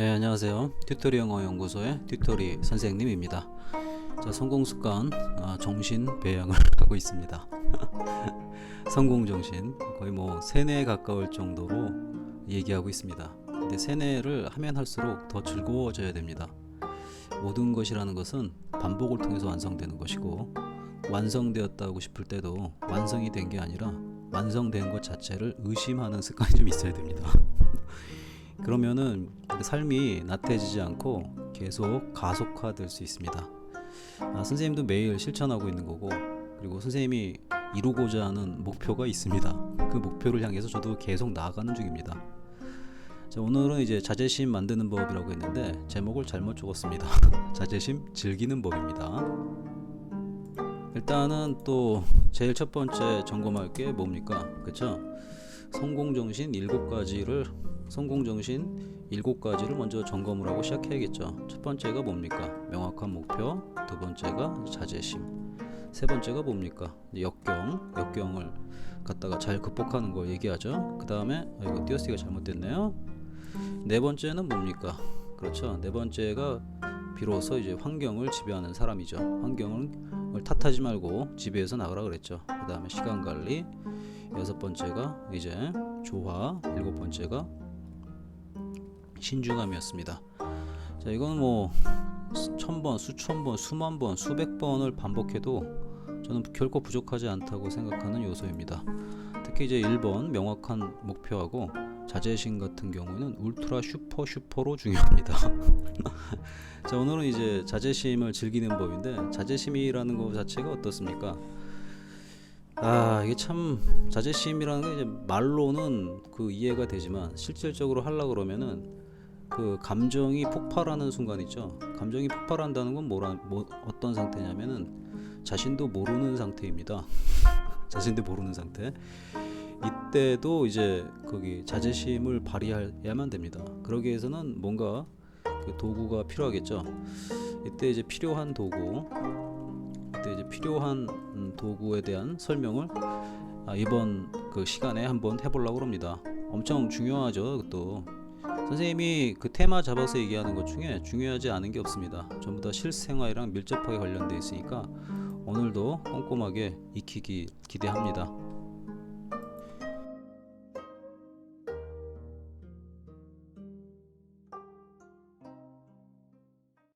네, 안녕하세요. 튜토리 영어 연구소의 튜토리 선생님입니다. 자, 성공 습관 아, 정신 배양을 하고 있습니다. 성공 정신 거의 뭐 세뇌에 가까울 정도로 얘기하고 있습니다. 근데 세뇌를 하면 할수록 더 즐거워져야 됩니다. 모든 것이라는 것은 반복을 통해서 완성되는 것이고 완성되었다고 싶을 때도 완성이 된 게 아니라 완성된 것 자체를 의심하는 습관이 좀 있어야 됩니다. 그러면은 삶이 나태해지지 않고 계속 가속화될 수 있습니다. 아, 선생님도 매일 실천하고 있는 거고 그리고 선생님이 이루고자 하는 목표가 있습니다. 그 목표를 향해서 저도 계속 나아가는 중입니다. 자, 오늘은 이제 자제심 만드는 법이라고 했는데 제목을 잘못 적었습니다. 자제심 즐기는 법입니다. 일단은 또 제일 첫 번째 점검할 게 뭡니까? 그쵸? 성공 정신 일곱 가지를 성공 정신 일곱 가지를 먼저 점검을 하고 시작해야겠죠. 첫 번째가 뭡니까? 명확한 목표. 두 번째가 자제심. 세 번째가 뭡니까? 역경. 역경을 갖다가 잘 극복하는 걸 얘기하죠. 그 다음에 아, 이거 띄어쓰기가 잘못됐네요. 네 번째는 뭡니까? 그렇죠. 네 번째가 비로소 이제 환경을 지배하는 사람이죠. 환경을 탓하지 말고 지배해서 나가라 그랬죠. 그 다음에 시간 관리. 여섯 번째가 이제 조화. 일곱 번째가 신중함이었습니다. 자, 이건 뭐 천 번, 수천 번, 수만 번, 수백 번을 반복해도 저는 결코 부족하지 않다고 생각하는 요소입니다. 특히 이제 1번 명확한 목표하고 자제심 같은 경우에는 울트라 슈퍼 슈퍼로 중요합니다. 자, 오늘은 이제 자제심을 즐기는 법인데 자제심이라는 것 자체가 어떻습니까? 아, 이게 참 자제심이라는 게 이제 말로는 그 이해가 되지만 실질적으로 하려 그러면은 그 감정이 폭발하는 순간 있죠. 감정이 폭발한다는 건 뭐라 뭐 어떤 상태냐면은 자신도 모르는 상태입니다. 자신도 모르는 상태. 이때도 이제 거기 자제심을 발휘해야만 됩니다. 그러기 위해서는 뭔가 그 도구가 필요하겠죠. 이때 이제 필요한 도구, 이 때 이제 필요한 음, 도구에 대한 설명을 아, 이번 그 시간에 한번 해보려고 합니다. 엄청 중요하죠, 또. 선생님이 그 테마 잡아서 얘기하는 것 중에 중요하지 않은 게 없습니다. 전부 다 실생활이랑 밀접하게 관련돼 있으니까 오늘도 꼼꼼하게 익히기 기대합니다.